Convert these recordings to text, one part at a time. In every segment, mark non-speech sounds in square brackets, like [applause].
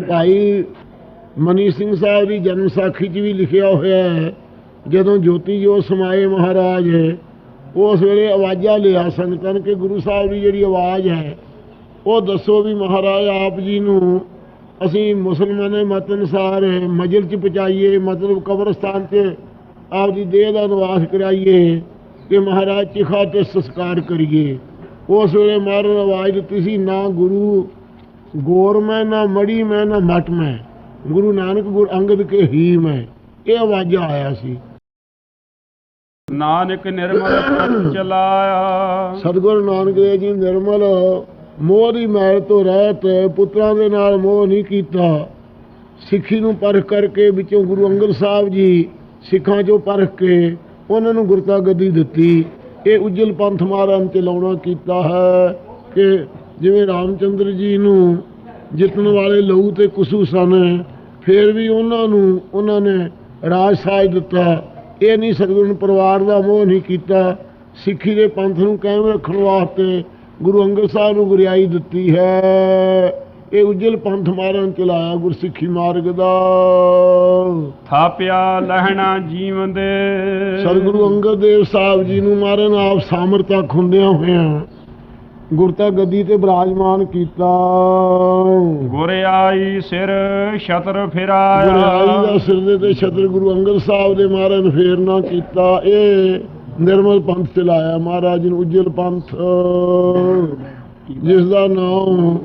ਭਾਈ ਮਨੀ ਸਿੰਘ ਸਾਹਿਬ ਦੀ ਜਨਮ ਸਾਖੀ 'ਚ ਵੀ ਲਿਖਿਆ ਹੋਇਆ ਹੈ, ਜਦੋਂ ਜੋਤੀ ਜੋ ਸਮਾਏ ਮਹਾਰਾਜ ਉਸ ਵੇਲੇ ਆਵਾਜ਼ਾਂ ਲਿਆ ਸੰਗਤਾਂ ਕਿ ਗੁਰੂ ਸਾਹਿਬ ਦੀ ਜਿਹੜੀ ਆਵਾਜ਼ ਹੈ, ਉਹ ਦੱਸੋ ਵੀ ਮਹਾਰਾਜ ਆਪ ਜੀ ਨੂੰ ਅਸੀਂ ਮੁਸਲਮਾਨਾਂ ਮਤ ਅਨੁਸਾਰ ਮਜਲ 'ਚ ਪਹੁੰਚਾਈਏ, ਮਤਲਬ ਕਬਰਸਤਾਨ 'ਚ ਆਪ ਦੀ ਦੇਹ ਦਾ ਨਿਵਾਸ ਕਰਾਈਏ ਕਿ ਮਹਾਰਾਜ ਚਿਖਾ ਤੇ ਸੰਸਕਾਰ ਕਰੀਏ। ਉਸ ਵੇਲੇ ਮਹਾਰਾਜ ਆਵਾਜ਼ ਦਿੱਤੀ ਸੀ, ਨਾ ਗੁਰੂ ਗੋਰ ਮੈਂ ਨਾ ਮੜੀ ਮੈਂ ਨਾ ਮਟ ਮੈਂ। ਗੁਰੂ ਨਾਨਕ ਗੁਰ ਅੰਗਦ ਕੇ ਹੀ ਮੈਂ। ਇਹ ਆਵਾਜ਼ਾਂ ਆਇਆ ਸੀ। ਨਾਨਕ ਨਿਰਮਲ ਪਥ ਚਲਾਇਆ। ਸਤਿਗੁਰੂ ਨਾਨਕ ਦੇਵ ਜੀ ਨਿਰਮਲ ਮੋਹ ਦੀ ਮੈਲ ਤੋਂ ਰਹਿਤ ਪੁੱਤਰਾਂ ਦੇ ਨਾਲ ਮੋਹ ਨਹੀਂ ਕੀਤਾ। ਸਿੱਖੀ ਨੂੰ ਪਰਖ ਕਰਕੇ ਵਿੱਚੋਂ ਗੁਰੂ ਅੰਗਦ ਸਾਹਿਬ ਜੀ ਸਿੱਖਾਂ ਚੋਂ ਪਰਖ ਕੇ ਉਹਨਾਂ ਨੂੰ ਗੁਰਤਾ ਗੱਦੀ ਦਿੱਤੀ। ਇਹ ਉਜਲ ਪੰਥ ਮਾਰਨ ਤੇ ਲਾਉਣਾ ਕੀਤਾ ਹੈ ਕਿ ਜਿਵੇਂ ਰਾਮਚੰਦਰ ਜੀ ਨੂੰ ਜਿੱਤਣ ਵਾਲੇ ਲਹੂ ਤੇ ਕੁਸੂ ਸਨ ਫਿਰ ਵੀ ਉਹਨਾਂ ਨੂੰ ਉਹਨਾਂ ਨੇ ਰਾਜ ਸਾਜ ਦਿੱਤਾ। ਇਹ ਨਹੀਂ ਸਤਿਗੁਰੂ ਨੇ ਪਰਿਵਾਰ ਦਾ ਮੋਹ ਨਹੀਂ ਕੀਤਾ। ਸਿੱਖੀ ਦੇ ਪੰਥ ਨੂੰ ਕਾਇਮ ਰੱਖਣ ਵਾਸਤੇ ਗੁਰੂ ਅੰਗਦ ਸਾਹਿਬ ਨੂੰ ਗੁਰਿਆਈ ਦਿੱਤੀ ਹੈ। ਇਹ ਉਜਲ ਪੰਥ ਮਾਰਨ ਚਲਾਇਆ ਗੁਰਸਿੱਖੀ ਮਾਰਗ ਦਾ। ਥਾਪਿਆ ਲਹਿਣਾ ਜੀਵਨ ਦੇ। ਸਤਿਗੁਰੂ ਅੰਗਦ ਦੇਵ ਸਾਹਿਬ ਜੀ ਨੂੰ ਮਾਰਨ ਆਪ ਸਾਮਰਤਾ ਖੁੰਦਿਆਂ ਹੋਇਆਂ ਗੁਰਤਾ ਗੱਦੀ ਤੇ ਬਿਰਾਜਮਾਨ ਕੀਤਾ ਗੁਰ ਆਈ ਸਿਰ ਛਤਰ ਫਿਰਾਇਆ। ਦਾ ਸਿਰ ਦੇ ਤੇ ਛਤਰ ਗੁਰੂ ਅੰਗਦ ਸਾਹਿਬ ਦੇ ਮਾਰਨ ਫੇਰਨਾ ਕੀਤਾ ਇਹ ਨਿਰਮਲ ਪੰਥ ਚਲਾਇਆ ਮਹਾਰਾਜ ਨੂੰ ਉਜਲ ਪੰਥ। ਜਿਸ ਦਾ ਨਾਮ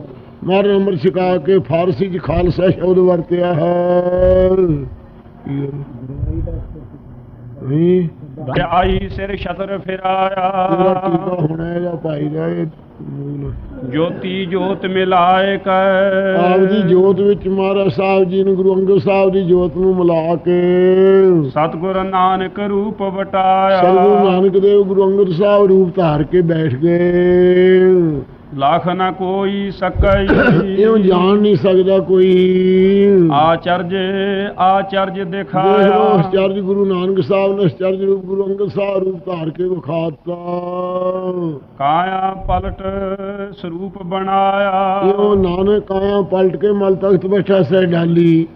ਮਰਨ ਅੰਮ੍ਰਿਤ ਛਕਾ ਕੇ ਫਾਰਸੀ ਚ ਖਾਲਸਾ ਸ਼ਬਦ ਵਰਤਿਆ ਹੈ। ਆਈ ਸਿਰ ਛਤਰ ਇਹਦਾ ਫਿਰਾਇਆ ਟੀਕਾ ਹੋਣਾ ਇਹਦਾ ਭਾਈ ਦਾ ਇਹ ਮੂਲ। ਜੋਤੀ ਜੋਤ ਮਿਲਾਏ ਕੈ ਆਪ ਦੀ ਜੋਤ ਵਿੱਚ ਮਹਾਰਾਜ ਸਾਹਿਬ ਜੀ ਨੂੰ ਗੁਰੂ ਅੰਗਦ ਸਾਹਿਬ ਦੀ ਜੋਤ ਨੂੰ ਮਿਲਾ ਕੇ ਸਤਿਗੁਰ ਨਾਨਕ ਰੂਪ ਸਤਿਗੁਰੂ ਵਟਾਇਆ ਨਾਨਕ ਦੇਵ ਗੁਰੂ ਅੰਗਦ ਸਾਹਿਬ ਰੂਪ ਧਾਰ ਕੇ ਬੈਠ ਗਏ। ਲਖ ਨ ਕੋਈ ਸਕਈ। [coughs] ਇਹਨੂੰ ਜਾਣ ਨਹੀਂ ਸਕਦਾ ਕੋਈ। ਆਚਰਜ ਆਚਰਜ ਦਿਖਾਇਆ। ਅਸਚਰਜ ਗੁਰੂ ਨਾਨਕ ਸਾਹਿਬ ਨੇ ਅਸਚਰਜ ਰੂਪ ਗੁਰੂ ਅੰਗਦ ਸਾਹਿਬ ਰੂਪ ਧਾਰ ਕੇ ਵਿਖਾਤਾ। ਕਾਇਆ ਪਲਟ ਸਰੂਪ ਬਣਾਇਆ। ਇਉਂ ਨਾਨਕ ਆਇਆ ਪਲਟ ਕੇ ਮਲ ਤਖਤ ਬੈਠਾ ਸਹਿ ਡਾਲੀ।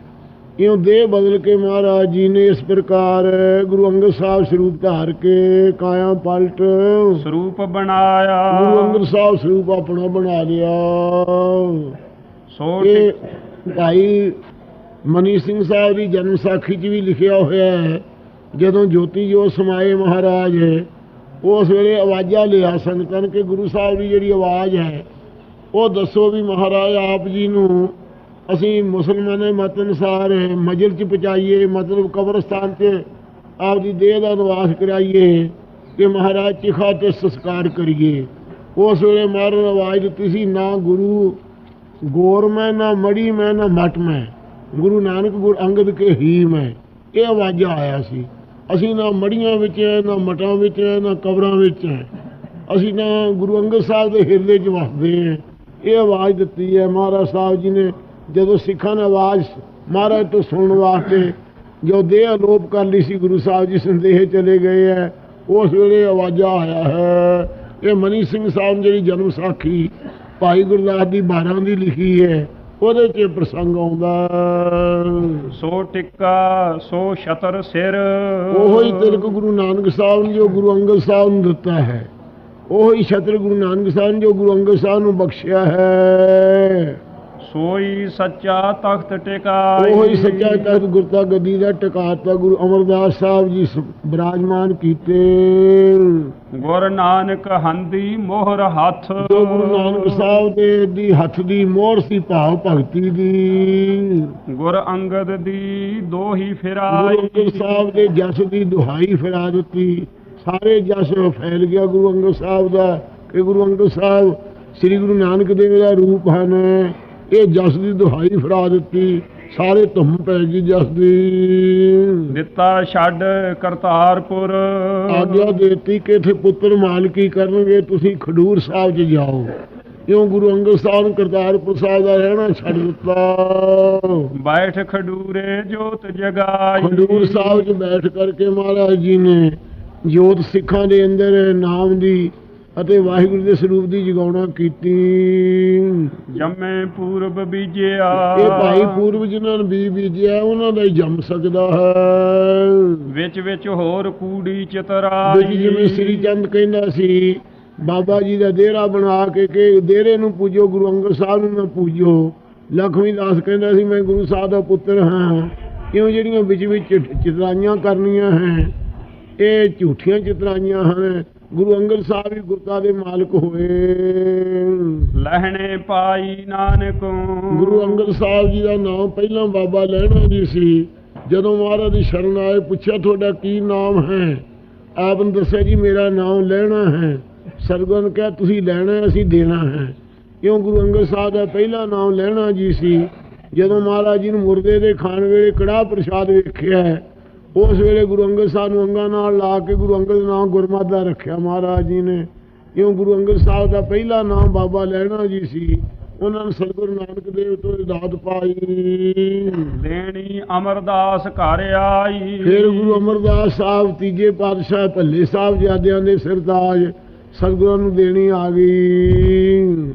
ਇਉਂ ਦੇਹ ਬਦਲ ਕੇ ਮਹਾਰਾਜ ਜੀ ਨੇ ਇਸ ਪ੍ਰਕਾਰ ਗੁਰੂ ਅੰਗਦ ਸਾਹਿਬ ਸਰੂਪ ਧਾਰ ਕੇ ਕਾਇਆ ਪਲਟ ਸਰੂਪ ਬਣਾਇਆ। ਗੁਰੂ ਅੰਗਦ ਸਾਹਿਬ ਸਰੂਪ ਆਪਣਾ ਬਣਾ ਲਿਆ। ਸੋ ਭਾਈ ਮਨੀ ਸਿੰਘ ਸਾਹਿਬ ਦੀ ਜਨਮ ਸਾਖੀ 'ਚ ਵੀ ਲਿਖਿਆ ਹੋਇਆ ਹੈ। ਜਦੋਂ ਜੋਤੀ ਜੋ ਸਮਾਏ ਮਹਾਰਾਜ ਉਸ ਵੇਲੇ ਆਵਾਜ਼ਾਂ ਲਿਆ ਸੰਗਤਾਂ ਨੇ ਕਿ ਗੁਰੂ ਸਾਹਿਬ ਦੀ ਜਿਹੜੀ ਆਵਾਜ਼ ਹੈ ਉਹ ਦੱਸੋ ਵੀ ਮਹਾਰਾਜ ਆਪ ਜੀ ਨੂੰ ਅਸੀਂ ਮੁਸਲਮਾਨਾਂ ਮਤ ਅਨੁਸਾਰ ਮਜਲ 'ਚ ਪਹੁੰਚਾਈਏ ਮਤਲਬ ਕਬਰਸਤਾਨ 'ਚ ਆਪ ਦੀ ਦੇਹ ਦਾ ਨਿਵਾਸ ਕਰਾਈਏ ਕਿ ਮਹਾਰਾਜ ਚਿਖਾ ਤੇ ਸੰਸਕਾਰ ਕਰੀਏ। ਉਸ ਵੇਲੇ ਮਹਾਰਾਜ ਨੇ ਆਵਾਜ਼ ਦਿੱਤੀ ਸੀ, ਨਾ ਗੁਰੂ ਗੋਰ ਮੈਂ, ਨਾ ਮੜੀ ਮੈਂ, ਨਾ ਮਟ ਮੈਂ। ਗੁਰੂ ਨਾਨਕ ਗੁਰ ਅੰਗਦ ਕੇ ਹੀ ਮੈਂ। ਇਹ ਆਵਾਜ਼ਾਂ ਆਇਆ ਸੀ। ਅਸੀਂ ਨਾ ਮੜੀਆਂ ਵਿੱਚ ਹੈ ਨਾ ਮਟਾਂ ਵਿੱਚ ਹੈ ਨਾ ਕਬਰਾਂ ਵਿੱਚ ਹੈ ਅਸੀਂ ਨਾ ਗੁਰੂ ਅੰਗਦ ਸਾਹਿਬ ਦੇ ਹਿਰਦੇ 'ਚ ਵਸਦੇ ਹਾਂ ਇਹ ਆਵਾਜ਼ ਦਿੱਤੀ ਹੈ, ਮਹਾਰਾਜ ਸਾਹਿਬ ਜੀ ਨੇ ਜਦੋਂ ਸਿੱਖਾਂ ਨੇ ਆਵਾਜ਼ ਮਹਾਰਾਜ ਤੋਂ ਸੁਣਨ ਵਾਸਤੇ ਜੋ ਦੇਹ ਅਲੋਪ ਕਰ ਲਈ ਸੀ ਗੁਰੂ ਸਾਹਿਬ ਜੀ ਸੰਦੇਹ ਚਲੇ ਗਏ ਹੈ ਉਸ ਵੇਲੇ ਆਵਾਜ਼ਾਂ ਆਇਆ ਹੈ। ਇਹ ਮਨੀ ਸਿੰਘ ਸਾਹਿਬ ਜਿਹੜੀ ਜਨਮ ਸਾਖੀ ਭਾਈ ਗੁਰਦਾਸ ਦੀ 12 ਦੀ ਲਿਖੀ ਹੈ ਉਹਦੇ 'ਚ ਪ੍ਰਸੰਗ ਆਉਂਦਾ। ਸੋ ਟਿੱਕਾ ਸੋ ਛਤਰ ਸਿਰ। ਉਹੋ ਤਿਲਕ ਗੁਰੂ ਨਾਨਕ ਸਾਹਿਬ ਨੇ ਜੋ ਗੁਰੂ ਅੰਗਦ ਸਾਹਿਬ ਨੂੰ ਦਿੱਤਾ ਹੈ। ਉਹੋ ਛਤਰ ਗੁਰੂ ਨਾਨਕ ਸਾਹਿਬ ਨੇ ਜੋ ਗੁਰੂ ਅੰਗਦ ਸਾਹਿਬ ਨੂੰ ਬਖਸ਼ਿਆ ਹੈ। ਸੋਈ ਸੱਚਾ ਤਖਤ ਟਿਕਾਈ। ਉਹੋ ਸੱਚਾ ਤਖਤ ਗੁਰਤਾ ਗੱਦੀ ਦਾ ਟਿਕਾਤਾ ਗੁਰੂ ਅਮਰਦਾਸ ਸਾਹਿਬ ਜੀ ਬਿਰਾਜਮਾਨ ਕੀਤੇ। ਗੁਰ ਨਾਨਕ ਹੰਦੀ ਮੋਹਰ ਹੱਥ। ਜੋ ਗੁਰੂ ਨਾਨਕ ਸਾਹਿਬ ਦੇ ਦੀ ਹੱਥ ਦੀ ਮੋਹਰ ਸੀ ਭਾਵ ਭਗਤੀ ਦੀ। ਗੁਰ ਅੰਗਦ ਦੀ ਦੋਹੀ ਗੁਰੂ ਫਿਰਾਈ। ਅੰਗਦ ਸਾਹਿਬ ਦੇ ਜਸ ਦੀ ਦੁਹਾਈ ਫਿਰਾ ਦਿੱਤੀ। ਸਾਰੇ ਜਸ ਫੈਲ ਗਿਆ ਗੁਰੂ ਅੰਗਦ ਸਾਹਿਬ ਦਾ ਕਿ ਗੁਰੂ ਅੰਗਦ ਸਾਹਿਬ ਸ੍ਰੀ ਗੁਰੂ ਨਾਨਕ ਦੇਵ ਦਾ ਰੂਪ ਹਨ। ਇਹ ਜਸ ਦੀ ਦੁਹਾਈ ਫਿਰਾ ਦਿੱਤੀ ਸਾਰੇ ਧੁੰਮ ਪੈ ਗਈ ਜਸ ਦੀ। ਦਿੱਤਾ ਛੱਡ ਕਰਤਾਰਪੁਰ। ਆਗਿਆ ਦੇਤੀ ਕਿ ਇਥੇ ਪੁੱਤਰ ਮਾਲਕੀ ਕਰਨਗੇ ਤੁਸੀਂ ਖਡੂਰ ਸਾਹਿਬ 'ਚ ਜਾਓ। ਕਿਉਂ ਗੁਰੂ ਅੰਗਦ ਸਾਹਿਬ ਨੇ ਕਰਤਾਰਪੁਰ ਸਾਹਿਬ ਦਾ ਰਹਿਣਾ ਛੱਡ ਦਿੱਤਾ। ਬੈਠ ਖਡੂਰੇ ਜੋਤ ਜਗਾਈ। ਖਡੂਰ ਸਾਹਿਬ 'ਚ ਬੈਠ ਕਰਕੇ ਮਹਾਰਾਜ ਜੀ ਨੇ ਜੋਤ ਸਿੱਖਾਂ ਦੇ ਅੰਦਰ ਨਾਮ ਦੀ ਅਤੇ ਵਾਹਿਗੁਰੂ ਦੇ ਸਰੂਪ ਦੀ ਜਗਾਉਣਾ ਕੀਤੀ। ਜੰਮੇ ਪੂਰਬ ਬੀਜਿਆ। ਇਹ ਭਾਈ ਪੂਰਵ ਜਿਨ੍ਹਾਂ ਨੇ ਬੀਜ ਬੀਜਿਆ ਉਹਨਾਂ ਦਾ ਹੀ ਜੰਮ ਸਕਦਾ ਹੈ। ਵਿੱਚ ਵਿੱਚ ਹੋਰ ਕੂੜੀ ਚਤਰਾਈ। ਜਿਵੇਂ ਸ੍ਰੀ ਚੰਦ ਕਹਿੰਦਾ ਸੀ ਬਾਬਾ ਜੀ ਦਾ ਡੇਰਾ ਬਣਾ ਕੇ ਕਿ ਡੇਰੇ ਨੂੰ ਪੂਜੋ ਗੁਰੂ ਅੰਗਦ ਸਾਹਿਬ ਨੂੰ ਨਾ ਪੂਜੋ। ਲਖਮੀ ਦਾਸ ਕਹਿੰਦਾ ਸੀ ਮੈਂ ਗੁਰੂ ਸਾਹਿਬ ਦਾ ਪੁੱਤਰ ਹਾਂ। ਕਿਉਂ ਜਿਹੜੀਆਂ ਵਿੱਚ ਵਿੱਚ ਚਿਤ- ਚਿਤਰਾਈਆਂ ਕਰਨੀਆਂ ਹੈ? ਇਹ ਝੂਠੀਆਂ ਚਿਤਰਾਈਆਂ ਹਨ। ਗੁਰੂ ਅੰਗਦ ਸਾਹਿਬ ਵੀ ਗੁਰਤਾ ਦੇ ਮਾਲਕ ਹੋਏ। ਲਹਿਣੇ ਪਾਈ ਨਾਨਕ। ਗੁਰੂ ਅੰਗਦ ਸਾਹਿਬ ਜੀ ਦਾ ਨਾਮ ਪਹਿਲਾਂ ਬਾਬਾ ਲਹਿਣਾ ਜੀ ਸੀ। ਜਦੋਂ ਮਹਾਰਾਜ ਦੀ ਸ਼ਰਨ ਆਏ ਪੁੱਛਿਆ ਤੁਹਾਡਾ ਕੀ ਨਾਮ ਹੈ? ਆਪ ਨੇ ਦੱਸਿਆ ਜੀ ਮੇਰਾ ਨਾਮ ਲੈਣਾ ਹੈ। ਸਰਗੁਣ ਕਿਹਾ ਤੁਸੀਂ ਲੈਣਾ ਹੈ, ਅਸੀਂ ਦੇਣਾ ਹੈ। ਕਿਉਂ? ਗੁਰੂ ਅੰਗਦ ਸਾਹਿਬ ਦਾ ਪਹਿਲਾ ਨਾਮ ਲੈਣਾ ਜੀ ਸੀ। ਜਦੋਂ ਮਹਾਰਾਜ ਜੀ ਨੂੰ ਮੁਰਦੇ ਦੇ ਖਾਣ ਵੇਲੇ ਕੜਾਹ ਪ੍ਰਸ਼ਾਦ ਵੇਖਿਆ ਹੈ, ਉਸ ਵੇਲੇ ਗੁਰੂ ਅੰਗਦ ਸਾਹਿਬ ਨੂੰ ਅੰਗਾਂ ਨਾਲ ਲਾ ਕੇ ਗੁਰੂ ਅੰਗਦ ਨਾਮ ਗੁਰਮਤਿ ਦਾ ਰੱਖਿਆ ਮਹਾਰਾਜ ਜੀ ਨੇ। ਕਿਉਂ ਗੁਰੂ ਅੰਗਦ ਸਾਹਿਬ ਦਾ ਪਹਿਲਾ ਨਾਮ ਬਾਬਾ ਲੈਣਾ ਜੀ ਸੀ। ਉਹਨਾਂ ਨੇ ਸਤਿਗੁਰੂ ਨਾਨਕ ਦੇਵ ਤੋਂ ਦਾਤ ਪਾਈ। ਦੇਣੀ ਅਮਰਦਾਸ ਘਰ ਆਈ। ਫਿਰ ਗੁਰੂ ਅਮਰਦਾਸ ਸਾਹਿਬ ਤੀਜੇ ਪਾਤਸ਼ਾਹ ਭੱਲੇ ਸਾਹਿਬ ਜਾਦਿਆਂ ਦੇ ਸਰਤਾਜ ਸਤਿਗੁਰਾਂ ਨੂੰ ਦੇਣੀ ਆ ਗਈ।